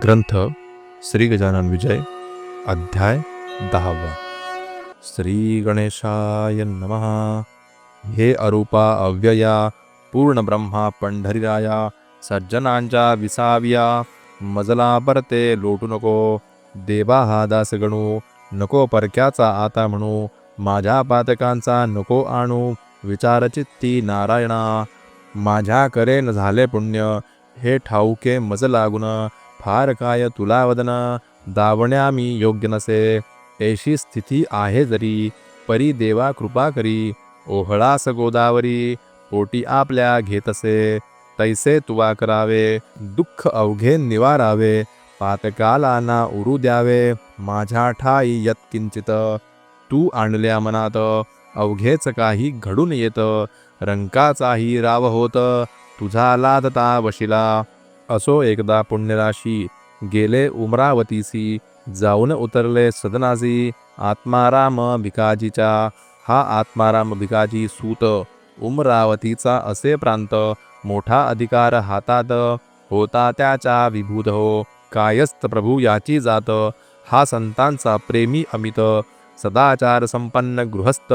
ग्रंथ श्री गजानन विजय अध्याय दहावा। श्री गणेशाय नमः। हे अरूपा अव्यया पूर्ण ब्रह्मा पंढरीराया सज्जनांच्या विसाव्या मजला परते लोटू नको देवा हा दासगणू नको परक्याचा आता म्हणू माझ्या पातकांचा नको आणू विचारचित्ती नारायणा माझ्या करेन झाले पुण्य हे ठाऊके मज लागून फार काय तुला वदना दावण्या मी योग्य नसे. ऐशी स्थिती आहे जरी परी देवा कृपा करी. ओहळास गोदावरी पोटी आपल्या घेतसे. तैसे तुवा करावे दुःख अवघे निवारावे. पातकालाना उरू द्यावे माझ्या ठाई यत्किंचित. तू आणल्या मनात अवघेच काही घडून येत. रंकाचाही राव होत तुझा लादता वशिला. असो एकदा पुण्यराशी गेले उमरावतीसी जाऊन उतरले सदनासी आत्माराम भिकाजीचा हा आत्माराम भिकाजी सूत उमरावतीचा असे प्रांत मोठा अधिकार हातात होता त्याचा विभूत हो कायस्त प्रभू याची जात हा संतांचा प्रेमी अमित सदाचार संपन्न गृहस्थ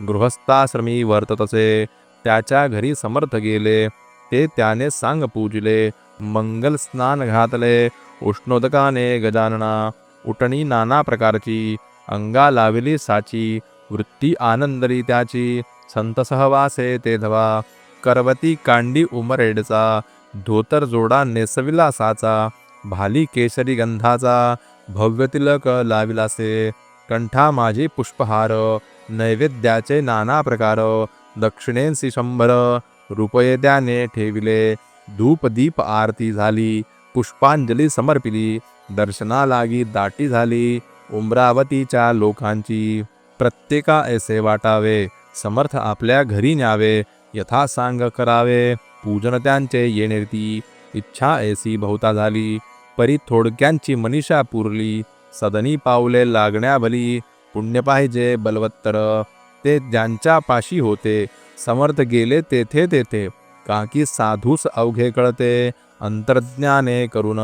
गृहस्थाश्रमी वर्ततसे त्याच्या घरी समर्थ गेले ते त्याने सांग पूजले मंगल स्नान घातले उष्णोदकाने गजानना उटणी नाना प्रकारची अंगा लाविली साची वृत्ती आनंदरी त्याची संत सहवासे ते धवा करवती कांडी उमरेडचा धोतर जोडा नेसविला साचा भाली केशरी गंधाचा भव्य तिलक लाविलासे कंठा माझी पुष्पहार नैवेद्याचे नाना प्रकार दक्षिणेंसी शंभर रुपये त्याने ठेविले धूपदीप आरती झाली पुष्पांजली समर्पिली दर्शनालागी दाटी झाली उमरावतीच्या लोकांची. प्रत्येका ऐसे वाटावे समर्थ आपल्या घरी न्यावे यथासांग करावे पूजन त्यांचे येणेती इच्छा ऐसी बहुता झाली परी थोडक्यांची मनीषा पुरली सदनी पावले लागण्याभली पुण्य पाहिजे बलवत्तर. ते ज्यांच्या पाशी होते समर्थ गेले तेथे तेथे. काकी साधूस अवघे कळते? अंतर्ज्ञाने करून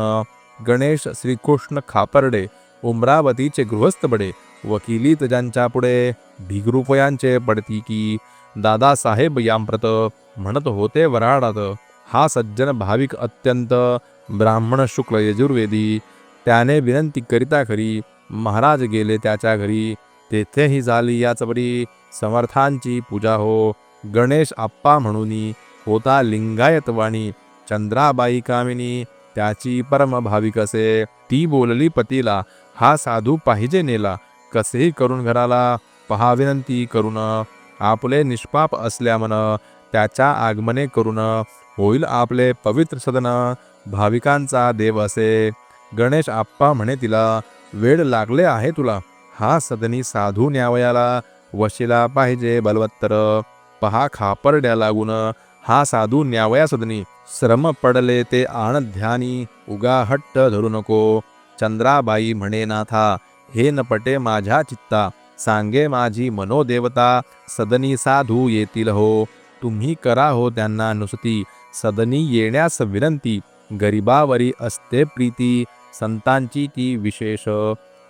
गणेश श्रीकृष्ण खापर्डे उमरावतीचे गृहस्थ बडे वकिलीत ज्यांच्या पुढे ढिगरुपयांचे पडती की दादासाहेब यांप्रत म्हणत होते वराडात हा सज्जन भाविक अत्यंत ब्राह्मण शुक्ल यजुर्वेदी. त्याने विनंती करिता खरी महाराज गेले त्याच्या घरी. तेथेही झाली याच बरी समर्थांची पूजा हो. गणेश आप्पा म्हणून होता लिंगायत वाणी चंद्राबाई कामिनी त्याची परम भाविक असे ती बोलली पतीला हा साधू पाहिजे नेला. कसेही करून घराला पहा विनंती करून. आपले निष्पाप असल्यामन त्याच्या आगमने करून. होईल आपले पवित्र सदन. भाविकांचा देव असे. गणेश आप्पा म्हणे तिला वेळ लागले आहे तुला. हा सदनी साधू न्यावयाला वशिला पाहिजे बलवत्तर. पहा खापरड्या लागून. हा साधू न्यावया सदनी. श्रम पडले ते आण ध्यानी उगा हट्ट धरू नको. चंद्राबाई म्हणे नाथा हे न पटे माझ्या चित्ता. सांगे माझी मनोदेवता सदनी साधू येतील हो. तुम्ही करा हो त्यांना नुसती. सदनी येण्यास विनंती गरिबावरी असते प्रीती. संतांची ती विशेष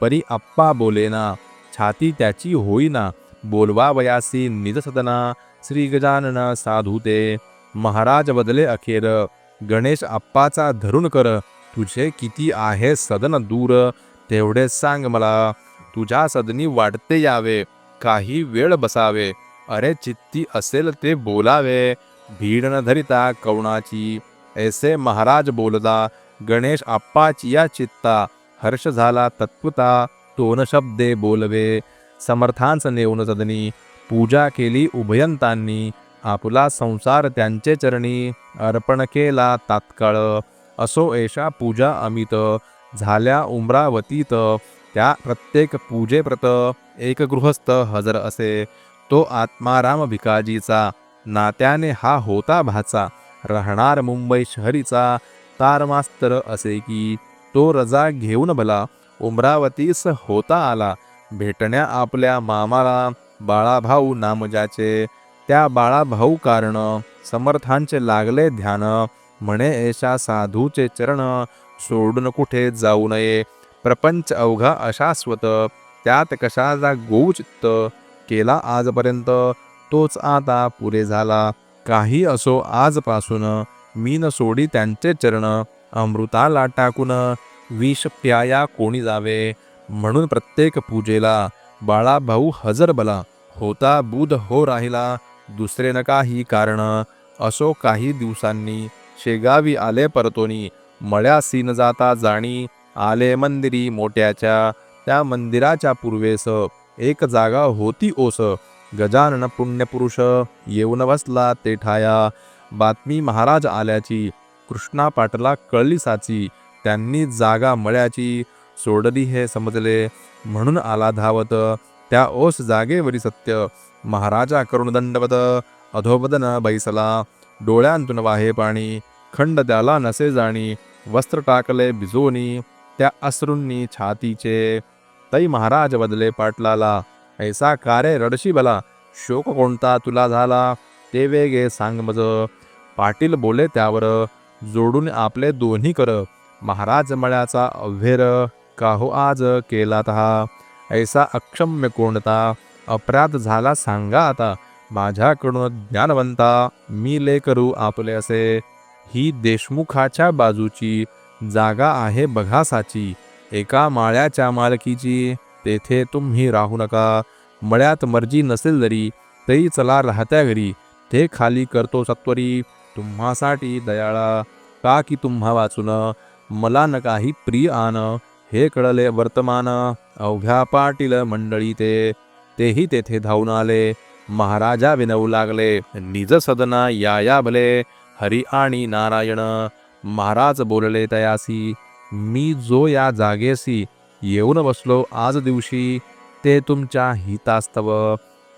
परी आप्पा बोलेना. छाती त्याची होईना. बोलवा वयासी निजसदना श्री गजानन साधू ते महाराज बदले अखेर. गणेश आप्पाचा धरून कर. तुझे किती आहे सदन दूर? तेवढे सांग मला. तुझ्या सदनी वाटते यावे. काही वेळ बसावे. अरे चित्ती असेल ते बोलावे. भीड न धरिता कवणाची ऐसे महाराज बोलता गणेश आप्पाची या चित्ता. हर्ष झाला तत्वता तोन शब्दे बोलवे. समर्थांस नेऊन सदनी. पूजा केली उभयंतांनी. आपला संसार त्यांचे चरणी अर्पण केला तात्काळ. असो ऐशा पूजा अमित. झाल्या उमरावतीत त्या प्रत्येक पूजेप्रत एक गृहस्थ हजर असे. तो आत्माराम भिकाजीचा. नात्याने हा होता भाचा. राहणार मुंबई शहरीचा. तारमास्तर असे की तो रजा घेऊन भला. उमरावतीस होता आला. भेटण्या आपल्या मामाला. बाळाभाऊ नामजाचे. त्या बाळाभाऊ कारण समर्थांचे लागले ध्यान. म्हणे ऐशा साधूचे चरण सोडून कुठे जाऊ नये? प्रपंच अवघा अशाश्वत त्यात कशाचा गोचित्त केला आजपर्यंत? तोच आता पुरे झाला. काही असो आजपासून. मी न सोडी त्यांचे चरण. अमृताला टाकून विष प्याया कोणी जावे? म्हणून प्रत्येक पूजेला बाळा भाऊ हजर बला होता बुध हो राहिला दुसरे न काही कारण असो काही दिवसांनी शेगावी आले परतोनी मळ्यासी न जाता जाणी आले मंदिरी मोठ्याच्या त्या मंदिराच्या पूर्वेस एक जागा होती ओस गजानन पुण्यपुरुष येऊन बसला तेठाया बातमी महाराज आल्याची कृष्णा पाटला कळली साची त्यांनी जागा मळ्याची सोडली हे समजले. म्हणून आला धावत. त्या ओस जागेवरी सत्य. महाराजा करुण दंडवत अधोबदन बैसला. डोळ्यांतून वाहे पाणी. खंड त्याला नसे जाणी. वस्त्र टाकले बिजोनी. त्या अश्रूंनी छातीचे. तै महाराज बदले पाटलाला. ऐसा कारे रडशी बला. शोक कोणता तुला झाला? ते वेगे सांग मज. पाटील बोले त्यावर. जोडून आपले दोन्ही कर. महाराज मळ्याचा अव्हेर. काहो आज केला तहा? ऐसा अक्षम्य कोणता? अपराध झाला सांगा आता. माझ्याकडून ज्ञानवंता मी ले करू आपले असे. ही देशमुखाच्या बाजूची जागा आहे बघासाची एका माळ्याच्या मालकीची तेथे तुम्ही राहू नका. मळ्यात मर्जी नसेल जरी तरी चला राहत्या घरी. ते खाली करतो सत्वरी. तुम्हासाठी दयाळा. का की तुम्हा वाचून? मला न काही प्रिय आण. हे कळले वर्तमान अवघ्या पाटील मंडळी ते. तेही तेथे धावून आले. महाराजा विनवू लागले. निज सदना या या भले. हरी आणि नारायण महाराज बोलले तयासी. मी जो या जागेसी येऊन बसलो आज दिवशी ते तुमच्या हितास्तव.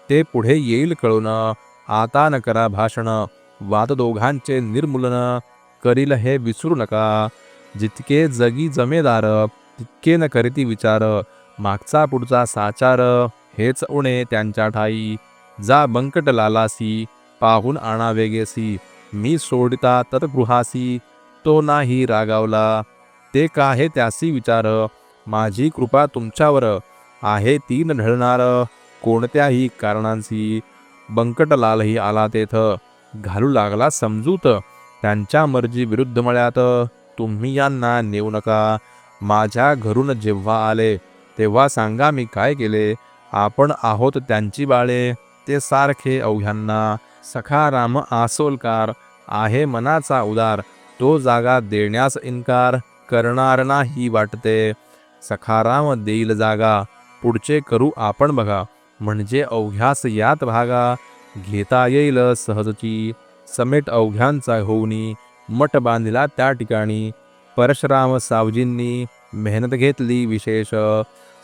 ते पुढे येईल कळून. आता न करा भाषण. वाद दोघांचे निर्मूलन. करील हे विसरू नका. जितके जगी जमेदार तितके न करीती विचार मागचा पुढचा साचार हेच उणे त्यांच्या ठाई. जा बंकट लालासी पाहून आणा वेगेसी. मी सोडिता तत्गृहासी तो नाही रागावला. ते काहे त्यासी विचार माझी कृपा तुमच्यावर आहे ती न ढळणार कोणत्याही कारणांशी बंकटलालही आला तेथ घालू लागला समजूत. त्यांच्या मर्जी विरुद्ध मळ्यात तुम्ही यांना नेऊ नका. माझ्या घरून जेव्हा आले तेव्हा सांगा मी काय केले. आपण आहोत त्यांची बाळे. ते सारखे अवघ्यांना सखाराम आसोलकार आहे मनाचा उदार. तो जागा देण्यास इन्कार करणार नाही वाटते. सखाराम देईल जागा. पुढचे करू आपण बघा. म्हणजे अवघ्यास यात भागा. घेता येईल सहजची. समेट अवघ्यांचा होऊनी. मठ बांधला त्या ठिकाणी. परशुराम सावजींनी मेहनत घेतली विशेष.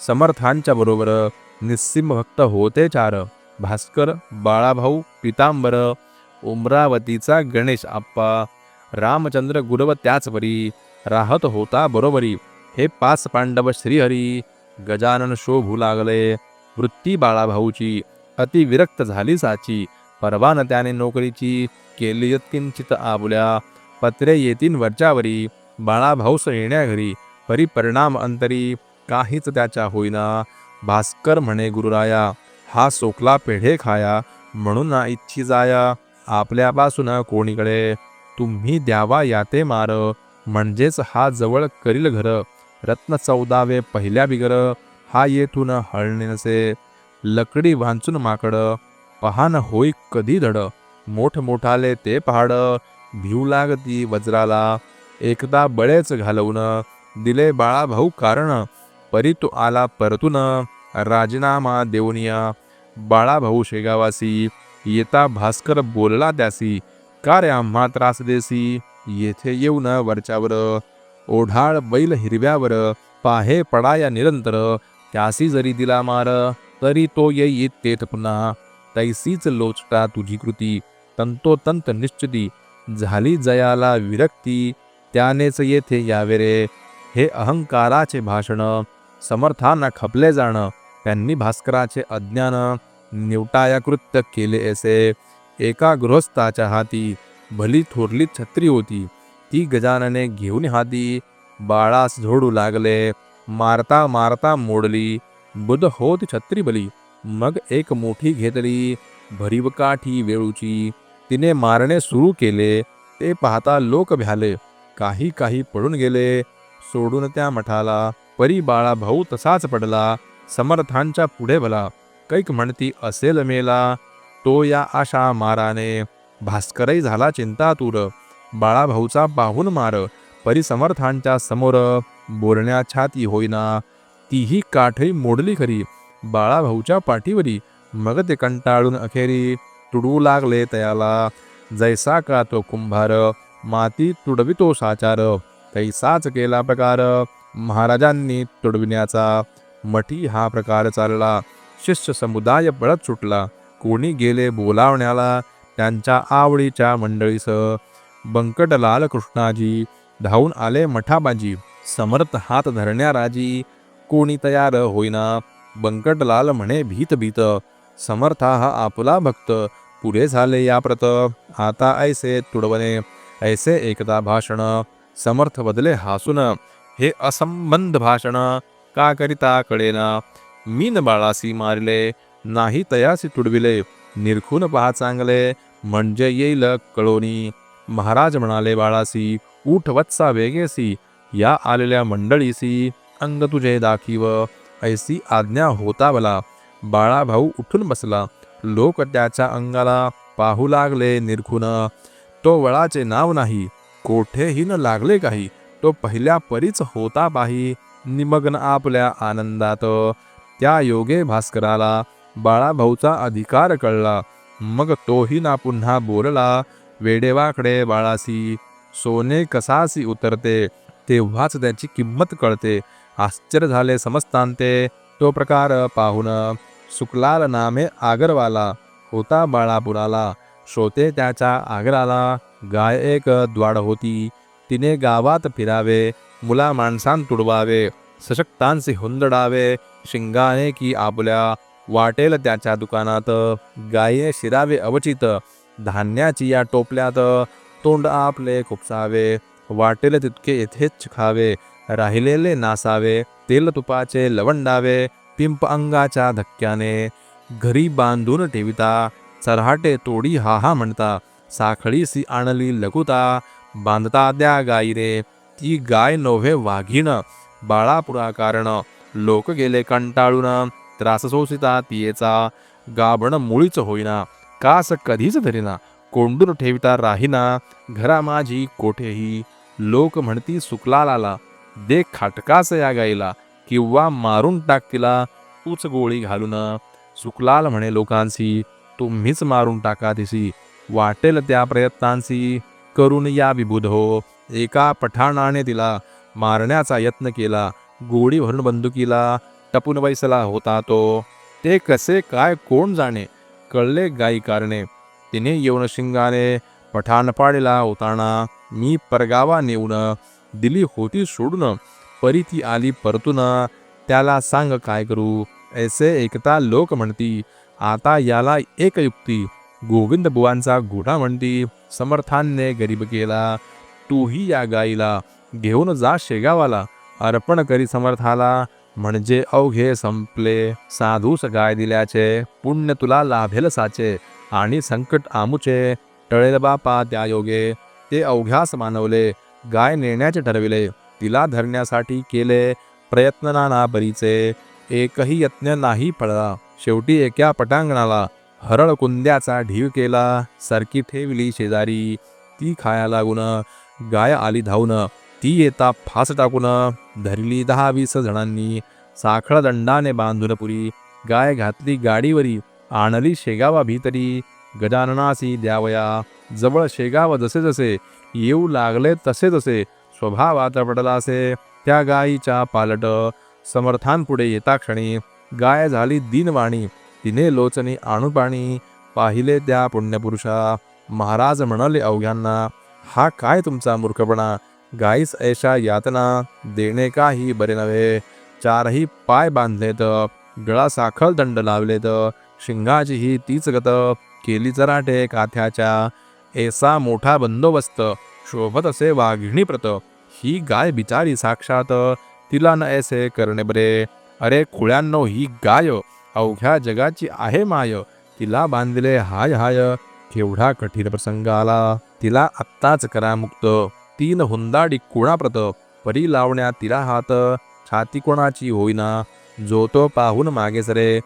समर्थांच्या बरोबर निस्सिम भक्त होते चार. भास्कर बाळाभाऊ पितांबर उमरावतीचा गणेश आप्पा रामचंद्र गुरव त्याचपरी राहत होता बरोबरी. हे पाच पांडव श्रीहरी गजानन शोभू लागले. वृत्ती बाळाभाऊची अति विरक्त झाली साची. परवान त्याने नोकरीची केली किंचित आबुल्या. पत्रे येतीन वरच्यावरी. बाळाभाऊस येण्या घरी परिपरिणाम अंतरी काहीच त्याच्या होईना. भास्कर म्हणे गुरुराया हा सोकला पेढे खाया म्हणून ना इच्छी जाया. आपल्यापासून कोणीकडे? तुम्ही द्यावा याते मार. म्हणजेच हा जवळ करील घर. रत्न चौदावे पहिल्या बिगर. हा येथून हळणे नसे. लकडी वांचून माकड. पहान होई कधी धड. मोठमोठाले ते पहाड. भिऊ लागती वज्राला. एकदा बळेच घालवून दिले बाळाभाऊ कारण परी तो आला परतून राजीनामा देऊनिया बाळाभाऊ शेगावासी येता भास्कर बोलला त्यासी का रे आम्हा त्रास देसी? येथे येऊन वरच्यावर ओढाळ बैल हिरव्यावर पाहे पडाया निरंतर त्यासी जरी दिला मार तरी तो येईत तेथ पुन्हा. तैसीच लोचटा तुझी कृती तंतोतंत निश्चिती झाली जयाला विरक्ती त्यानेच येथे यावे रे हे अहंकाराचे भाषण समर्थांना खपले जाणं त्यांनी भास्कराचे अज्ञान निवटाया कृत्य केले असे. एका गृहस्थाच्या हाती भली थोरली छत्री होती. ती गजानने घेऊन हाती बाळास झोडू लागले. मारता मारता मोडली. बुध होत छत्री बली. मग एक मोठी घेतली भरीव काठी वेळूची. तिने मारणे सुरू केले. ते पाहता लोक भ्याले. काही काही पडून गेले. सोडून त्या मठाला. परी बाळा भाऊ तसाच पडला. समर्थांच्या पुढे भला. कैक म्हणती असेल मेला. तो या आशा माराने. भास्करही झाला चिंतातूर. बाळाभाऊचा पाहून मार. परिसमर्थांच्या समोर बोलण्या छाती होईना. तीही काठही मोडली खरी. बाळाभाऊच्या पाठीवरी. मग ते कंटाळून अखेरी तुडू लागले तयाला. जैसा का तो कुंभार. माती तुडवितो साचार. तैसाच केला प्रकार. महाराजांनी तुडविण्याचा. मठी हा प्रकार चालला. शिष्य समुदाय पळत सुटला. कोणी गेले बोलावण्याला? त्यांच्या आवडीच्या मंडळीस. बंकटलाल कृष्णाजी धावून आले मठाबाजी. समर्थ हात धरण्या राजी कोणी तयार होईना? बंकटलाल म्हणे भीत भीत. समर्था हा आपला भक्त. पुरे झाले या प्रत. आता ऐसे तुडवणे. ऐसे एकदा भाषण समर्थ बदले हासून। हे असंबंध भाषण का करिता कळेना। मीन बाळासी मारले नाही तयासी तुडविले। निरखून पहा चांगले म्हणजे येईल कळोनी। महाराज म्हणाले बाळासी उठवत्सा वेगेसी। या आलेल्या मंडळीसी अंग तुझे दाखीव। ऐसी आज्ञा होता बला। बाळा भाऊ उठून बसला। लोक त्याच्या अंगाला पाहू लागले निरखून। तो वळाचे नाव नाही कोठेही न लागले काही तो पहिल्या परीच होता पाही निमग्न आपल्या आनंदात. त्या योगे भास्कराला बाळाभाऊचा अधिकार कळला. मग तोही ना पुन्हा बोलला वेडेवाकडे बाळासी सोने कसासी उतरते तेव्हाच त्याची किंमत कळते. आश्चर्य झाले समजतांते तो प्रकार पाहून सुकलाल नामे आगरवाला होता बाळापुराला. श्रोते त्याच्या आग्राला गाय एक द्वाड होती. तिने गावात फिरावे मुला माणसां तुडवावे सशक्तांचे हुंदडावे शिंगाने की आपल्या वाटेल त्याच्या दुकानात गाये शिरावे अवचित धान्याची या टोपल्यात तोंड आपले खुपसावे वाटेल तितके येथेच खावे राहिलेले नासावे तेल तुपाचे लवंडावे पिंप अंगाच्या धक्क्याने घरी बांधून ठेविता चरहाटे तोडी हा हा म्हणता साखळीसी आणली लघुता बांधता द्या गाई रे ती गाय नव्हे वाघिण बाळापुरा कारण लोक गेले कंटाळून त्रास सोसिता तियेचा गाभण मुळीच होईना कास कधीच धरीना कोंडून ठेविता राहीना घरा माझी कोठेही लोक म्हणती सुकलाला दे खाटकास या गाईला किंवा मारून टाक तिला तूच गोळी घालून सुकलाल म्हणे लोकांशी तुम्हीच मारून टाका तिसी. वाटेल त्या प्रयत्नांशी करून या विबुध. हो एका पठाणाने तिला मारण्याचा यत्न केला. गोळी भरून बंदुकीला टपून बैसला होता तो. ते कसे काय कोण जाणे? कळले गाई कारणे तिने येऊन शिंगाने पठाण पाडला होताना मी परगावा नेऊन दिली होती सोडून. परी ती आली परतून. त्याला सांग काय करू? ऐसे एकता लोक म्हणती. आता याला एक युक्ती गोविंद बुवांचा घोडा म्हणती समर्थानने गरीब केला तूही या गाईला घेऊन जा शेगावाला. अर्पण करी समर्थाला. म्हणजे अवघे संपले. साधूस गाय दिल्याचे पुण्य तुला लाभेल साचे. आणि संकट आमुचे टळेल बापा त्या योगे. ते अवघ्यास मानवले. गाय नेण्याचे ठरविले. तिला धरण्यासाठी केले. प्रयत्न नाना बरीचे. एकही यत्न नाही फळला. शेवटी एका पटांगणाला हरळ कुंद्याचा ढीव केला. सरकी ठेवली शेजारी. ती खाया लागून गाय आली धावून. ती येता फास टाकून धरली दहा वीस जणांनी. साखळ दंडाने बांधून पुरी. गाय घातली गाडीवरी. आणली शेगावा भीतरी. गजाननासी द्यावया. जवळ शेगाव जसे जसे. येऊ लागले तसे तसे. स्वभावात पडला असे त्या गायीच्या पालट. समर्थांपुढे येता क्षणी गाय झाली दिनवाणी. तिने लोचनी आणुपाणी पाहिले त्या पुण्यपुरुषा. महाराज म्हणाले अवघ्यांना हा काय तुमचा मूर्खपणा? गाईस ऐशा यातना देणे काही बरे नव्हे. चारही पाय बांधलेत गळा साखर दंड लावलेत. शिंगाची ही तीच गत केली चराटे काथ्याच्या. ऐसा मोठा बंदोबस्त शोभत असे वाघिणी प्रत ही गाय बिचारी साक्षात तिला न ऐसे करणे बरे. अरे खुळ्यांनो ही गाय अवघ्या जगाची आहे माय. तिला बांधले हाय हाय. केवढा कठीण प्रसंग आला. तिला आत्ताच करा मुक्त तीन हुंदाडी कुणाप्रत? परी लावण्या तिला हात. छाती कोणाची होईना. जो तो पाहून मागे सरे.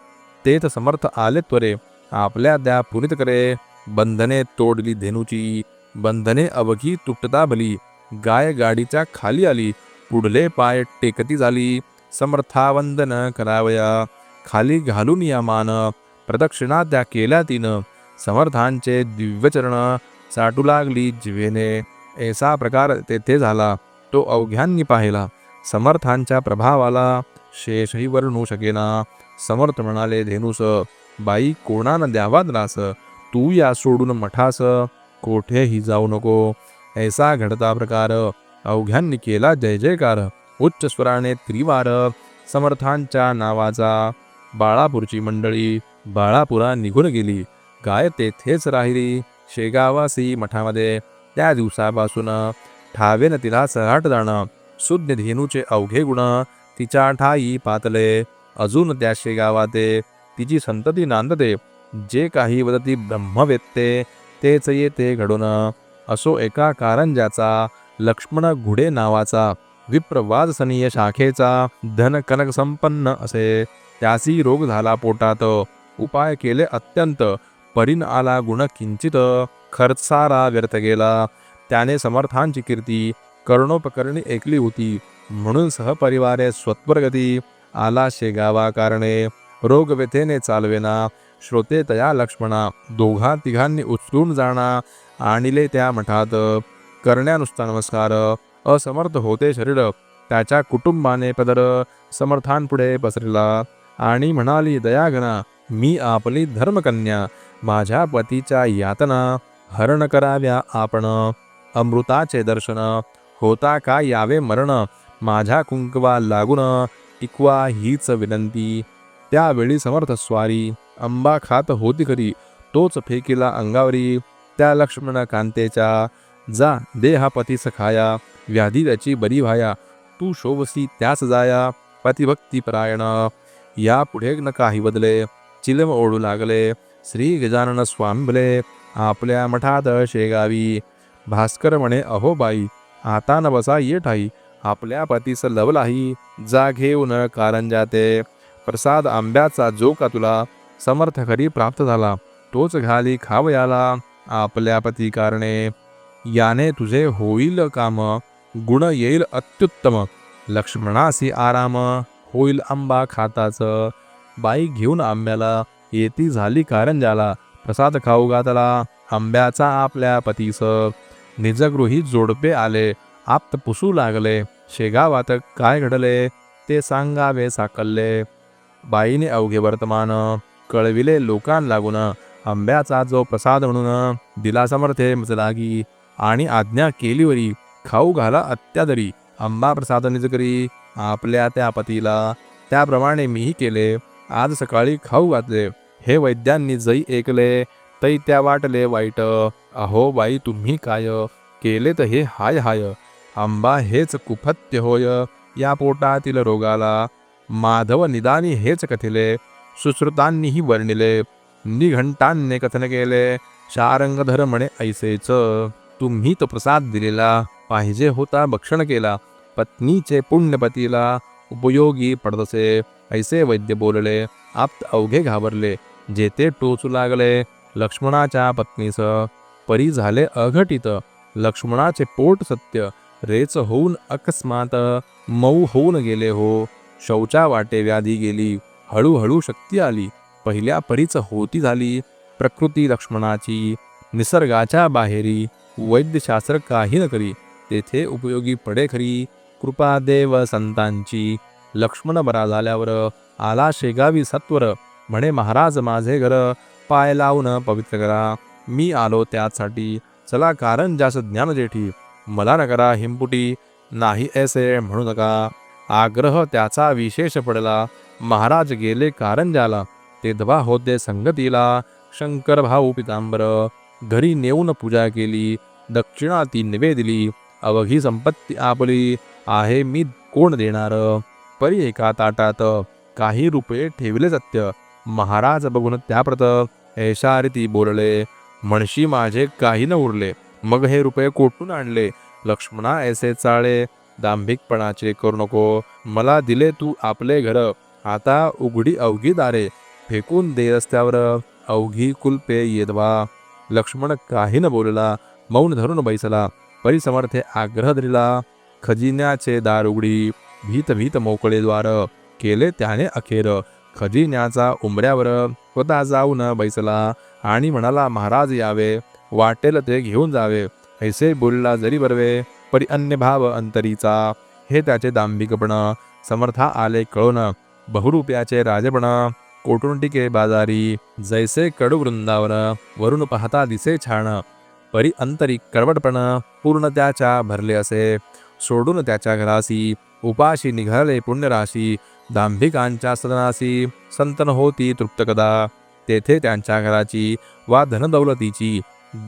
तेच समर्थ आले त्वरे. आपल्या द्या पुनित करे. बंधने तोडली धेनूची. बंधने अवघी तुटता भली. गाय गाडीच्या खाली आली. पुढले पाय टेकती झाली. समर्थावंदन करावया. खाली घालून या मान. प्रदक्षिणा त्या केल्या तिनं. समर्थांचे दिव्यचरण साटू लागली जिवेने ऐसा प्रकार तेथे झाला. तो अवघ्यांनी पाहिला. समर्थांच्या प्रभावाला शेषही वर्णू शकेना. समर्थ म्हणाले धेनुस बाई कोणानं द्यावा द्रास तू या सोडून मठास. कोठेही जाऊ नको. ऐसा घडता प्रकार अवघ्यांनी केला जय जयकार. उच्च स्वराने त्रिवार समर्थांच्या नावाचा बाळापूरची मंडळी बाळापुरा निघून गेली. गाय तेथेच राहिली शेगावासी मठामध्ये. त्या दिवसापासून ठावेन तिला सहाट जाणं. सुज्ञ धेनूचे अवघे गुण तिच्या ठाई पातले. अजून त्या शेगावाते तिची संतती नांदते. जे काही वदती ब्रह्मवेत्ते तेच येते घडून. असो एका कारंजाचा लक्ष्मण घुडे नावाचा. विप्रवादसनीय शाखेचा धन कनक संपन्न असे. त्यासी रोग झाला पोटात. उपाय केले अत्यंत. परीन आला गुण किंचित. खर्चारा व्यर्थ गेला. त्याने समर्थांची कीर्ती कर्णोपकरणी ऐकली होती. म्हणून सहपरिवारे स्वत्वरगती आला शेगावा कारणे. रोग व्यथेने चालवेना. श्रोते तया लक्ष्मणा. दोघा तिघांनी उचलून जाणा. आणिले त्या मठात. करण्यानुसता नमस्कार. असमर्थ होते शरीर. त्याच्या कुटुंबाने पदर समर्थांपुढे पसरला. आणि म्हणाली दयाघना मी आपली धर्मकन्या. माझ्या पतीच्या यातना हरण कराव्या आपण. अमृताचे दर्शन होता का यावे मरण. माझ्या कुंकवा लागून टिकवा हीच विनंती. त्यावेळी समर्थ स्वारी अंबा खात होती खरी. तोच फेकिला अंगावरी. त्या लक्ष्मण कांतेच्या जा दे हा पतीस खाया. व्याधी त्याची बरी व्हाया. तू शोभसी त्याच जाया. पतिभक्ती परायण. या पुढे न काही बदले. चिलम ओढू लागले. श्री गजानन स्वांबले आपल्या मठात शेगावी भास्कर म्हणे अहो बाई आता न बसा ये ठाई आपल्या पतीस लवलाही जा घेऊन कारंजाते. प्रसाद आंब्याचा जो का तुला समर्थ खरी प्राप्त झाला तोच घाली खावयाला. आपल्या पती कारणे याने तुझे होईल काम. गुण येईल अत्युत्तम. लक्ष्मणासी आराम होईल आंबा खाताच. बाई घेऊन आंब्याला येती झाली कारंजाला प्रसाद खाऊ घातला आंब्याचा आपल्या पतीस. निजगृही जोडपे आले आप्त पुसू लागले. शेगावात काय घडले ते सांगावे साकल्ले. बाईने अवघे वर्तमान कळविले लोकां लागून. आंब्याचा जो प्रसाद म्हणून दिला समर्थे मजलागी. आणि आज्ञा केलीवरी खाऊ घाला अत्यादरी आंबा प्रसाद निज करी आपल्या त्या पतीला. त्याप्रमाणे मीही केले. आज सकाळी खाऊ घातले. हे वैद्यांनी जई ऐकले. तै त्या वाटले वाईट. अहो बाई तुम्ही काय? केले तर हे हाय हाय. आंबा हेच कुफत्य होय. या पोटातील रोगाला. माधव निदानी हेच कथिले. सुश्रुतांनीही वर्णिले. निघंटांनी कथन केले. शारंगधर म्हणे ऐसेच. तुम्ही तो प्रसाद दिलेला. पाहिजे होता भक्षण केला. पत्नीचे पुण्यपतीला उपयोगी पडतसे. ऐसे वैद्य बोलले आप्त अवघे घाबरले. जेथे टोचू लागले लक्ष्मणाच्या पत्नीस. परी झाले अघटित. लक्ष्मणाचे पोट सत्य. रेच होऊन अकस्मात मऊ होऊन गेले हो. शौचा वाटे व्याधी गेली. हळूहळू शक्ती आली. पहिल्या परीच होती झाली. प्रकृती लक्ष्मणाची. निसर्गाच्या बाहेरी. वैद्यशास्त्र काही न करी. तेथे उपयोगी पडे खरी. कृपा देव संतांची. लक्ष्मण बरा झाल्यावर आला शेगावी सत्वर. म्हणे महाराज माझे घर पाय लावून पवित्र करा. मी आलो त्यासाठी. चला कारण जास्त ज्ञान जेठी. मला न करा हिंपुटी नाही ऐसे म्हणू नका. आग्रह त्याचा विशेष पडला. महाराज गेले कारंजाला ते दबा होते संगतीला. शंकर भाऊ पितांबर. घरी नेऊन पूजा केली. दक्षिणा ती निवेदिली. अवघी संपत्ती आपली आहे. मी कोण देणार? परी एका ताटात काही रुपये ठेवले सत्य. महाराज बघून त्याप्रत ऐशा रीती बोलले म्हणशी माझे काही न उरले. मग हे रुपये कोठून आणले? लक्ष्मणा ऐसे चाळे दांभिकपणाचे करू नको. मला दिले तू आपले घर. आता उघडी अवघी दारे. फेकून दे रस्त्यावर. अवघी कुलपे येदवा. लक्ष्मण काही न बोलला. मौन धरून बैसला. परिसमर्थे आग्रह दिला. खजिन्याचे दार उघडी भीत भीत मोकळे द्वार केले त्याने अखेर. खजिन्याचा उंबऱ्यावर स्वतः जाऊन बैसला आणि म्हणाला महाराज यावे वाटेल ते घेऊन जावे. ऐसे बोलला जरी बरवे परी अन्य भाव अंतरीचा. हे त्याचे दांभिकपण समर्था आले कळून. बहुरूप्याचे राजपण कोटुंटिके बाजारी जैसे कडू वृंदावन वरून पाहता दिसे छान. परी अंतरी कडवटपण पूर्ण त्याच्या भरले असे. सोडून त्याच्या घरासी उपाशी निघाले पुण्यराशी दांभिकांच्या सदनासी संतन होती तृप्त कदा तेथे त्यांच्या घराची वा धनदौलतीची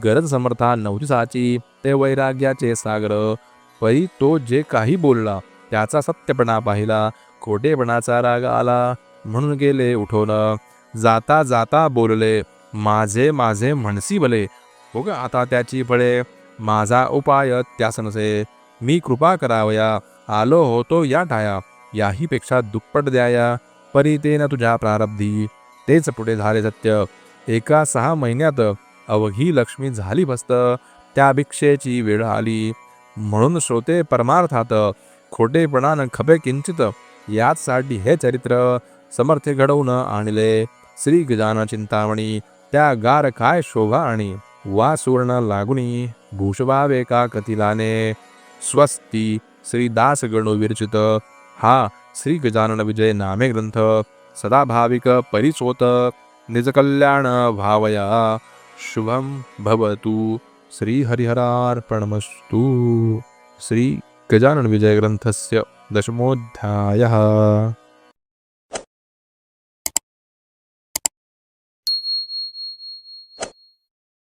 गरज समर्था नवतीसाची ते वैराग्याचे सागर. परी तो जे काही बोलला त्याचा सत्यपणा पाहिला खोटेपणाचा राग आला म्हणून गेले उठवलं जाता जाता बोलले माझे माझे म्हणसी भले हो ग आता त्याची फळे माझा उपाय त्यास नसे मी कृपा करावया. आलो होतो या ठाया याहीपेक्षा दुप्पट द्याया. परी ते न तुझ्या प्रारब्धी तेच पुढे झाले सत्य. एका सहा महिन्यात अवघी लक्ष्मी झाली भस्त त्या भिक्षेची वेळ आली. म्हणून श्रोते परमार्थात खोटेपणानं खपे किंचित याचसाठी हे चरित्र समर्थ घडवून आणले. श्री गजान चिंतामणी त्या गार काय शोभा आणि वा सुवर्ण लागुनी भूषवावे का कथिलाने स्वस्ती श्री दास गणो विरचित। हा श्री गजानन विजय नामे ग्रंथ सदाभाविक परिचोत निजकल्याण भावया। शुभम भवतु। श्री हरिहरार्पणमस्तु। श्री गजानन विजय ग्रंथस्य दशमोऽध्यायः।